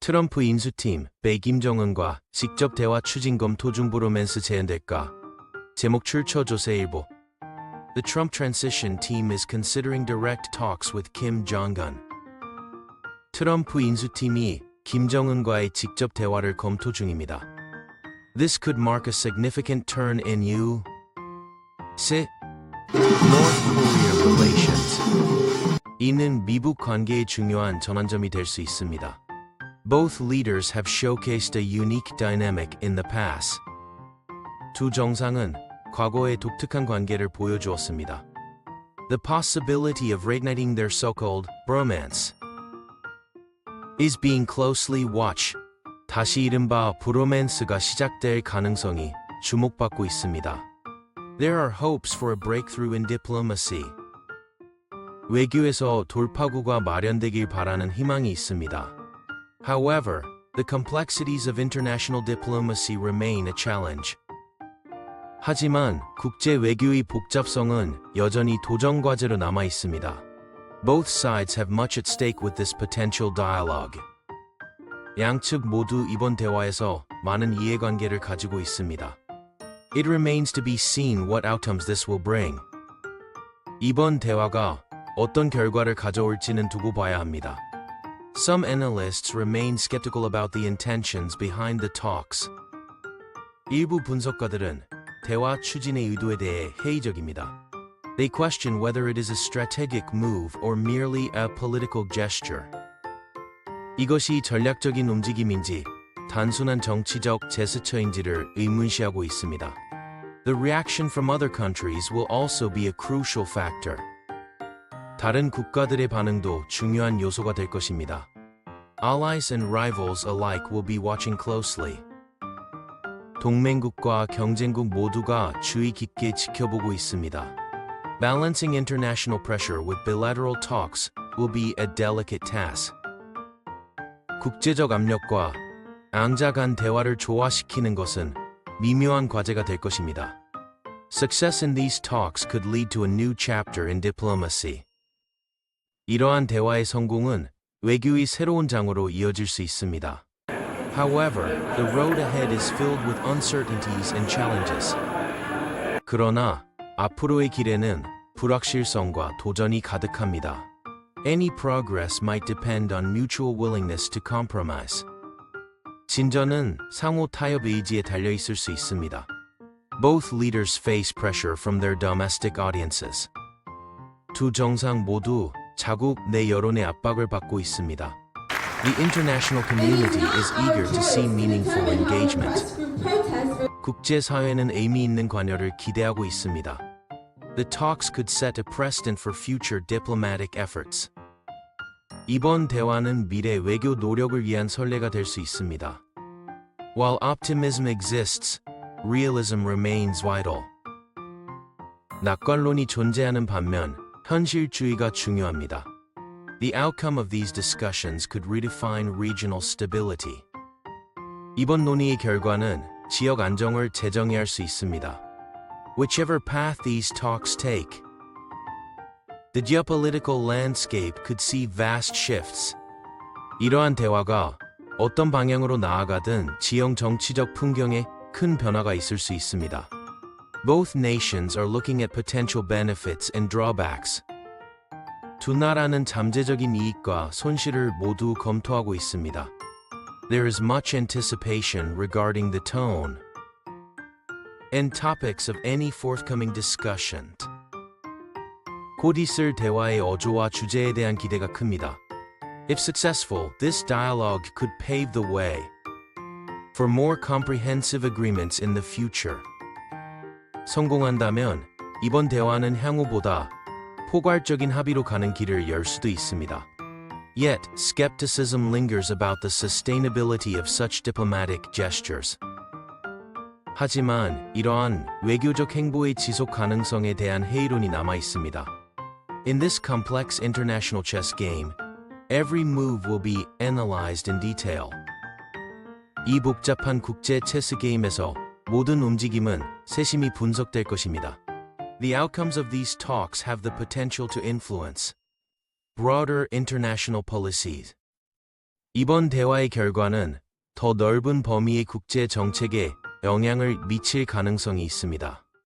트럼프 인수팀 배 김정은과 직접 대화 추진 검토 중 브로맨스 재현될까? 제목 출처 조세일보 The Trump transition team is considering direct talks with Kim Jong-un. 트럼프 인수팀이 김정은과의 직접 대화를 검토 중입니다. This could mark a significant turn in U. S. North Korea relations. 이는 미북 관계의 중요한 전환점이 될 수 있습니다. Both leaders have showcased a unique dynamic in the past. 두 정상은 과거의 독특한 관계를 보여주었습니다. The possibility of reigniting their so-called bromance is being closely watched. 다시 이른바 브로맨스가 시작될 가능성이 주목받고 있습니다. There are hopes for a breakthrough in diplomacy. 외교에서 돌파구가 마련되길 바라는 희망이 있습니다. However, the complexities of international diplomacy remain a challenge. 하지만 국제 외교의 복잡성은 여전히 도전 과제로 남아 있습니다. Both sides have much at stake with this potential dialogue. 양측 모두 이번 대화에서 많은 이해관계를 가지고 있습니다. It remains to be seen what outcomes this will bring. 이번 대화가 어떤 결과를 가져올지는 두고 봐야 합니다. Some analysts remain skeptical about the intentions behind the talks. 일부 분석가들은 대화 추진의 의도에 대해 회의적입니다. They question whether it is a strategic move or merely a political gesture. 이것이 전략적인 움직임인지 단순한 정치적 제스처인지를 의문시하고 있습니다. The reaction from other countries will also be a crucial factor. 다른 국가들의 반응도 중요한 요소가 될 것입니다. Allies and rivals alike will be watching closely. 동맹국과 경쟁국 모두가 주의 깊게 지켜보고 있습니다. Balancing international pressure with bilateral talks will be a delicate task. 국제적 압력과 앙자 간 대화를 조화시키는 것은 미묘한 과제가 될 것입니다. Success in these talks could lead to a new chapter in diplomacy. 이러한 대화의 성공은 외교의 새로운 장으로 이어질 수 있습니다. However, the road ahead is filled with uncertainties and challenges. 그러나 앞으로의 길에는 불확실성과 도전이 가득합니다. Any progress might depend on mutual willingness to compromise. 진전은 상호 타협 의지에 달려 있을 수 있습니다. Both leaders face pressure from their domestic audiences. 두 정상 모두 자국 내 여론의 압박을 받고 있습니다. The international community is eager to see meaningful engagement. 국제사회는 의미 있는 관여를 기대하고 있습니다. The talks could set a precedent for future diplomatic efforts. 이번 대화는 미래 외교 노력을 위한 선례가 될 수 있습니다. While optimism exists, realism remains vital. 낙관론이 존재하는 반면 현실주의가 중요합니다. The outcome of these discussions could redefine regional stability. 이번 논의의 결과는 지역 안정을 재정의할 수 있습니다. Whichever path these talks take, the geopolitical landscape could see vast shifts. 이러한 대화가 어떤 방향으로 나아가든 지형 정치적 풍경에 큰 변화가 있을 수 있습니다. Both nations are looking at potential benefits and drawbacks. 두 나라는 잠재적인 이익과 손실을 모두 검토하고 있습니다. There is much anticipation regarding the tone and topics of any forthcoming discussion. 곧 있을 대화의 어조와 주제에 대한 기대가 큽니다. If successful, this dialogue could pave the way for more comprehensive agreements in the future. 성공한다면 이번 대화는 향후보다 포괄적인 합의로 가는 길을 열 수도 있습니다. Yet, skepticism lingers about the sustainability of such diplomatic gestures. 하지만 이러한 외교적 행보의 지속 가능성에 대한 회의론이 남아 있습니다. In this complex international chess game, every move will be analyzed in detail. 이 복잡한 국제 체스 게임에서 모든 움직임은 세심히 분석될 것입니다. The outcomes of these talks have the potential to influence broader international policies. 이번 대화의 결과는 더 넓은 범위의 국제 정책에 영향을 미칠 가능성이 있습니다.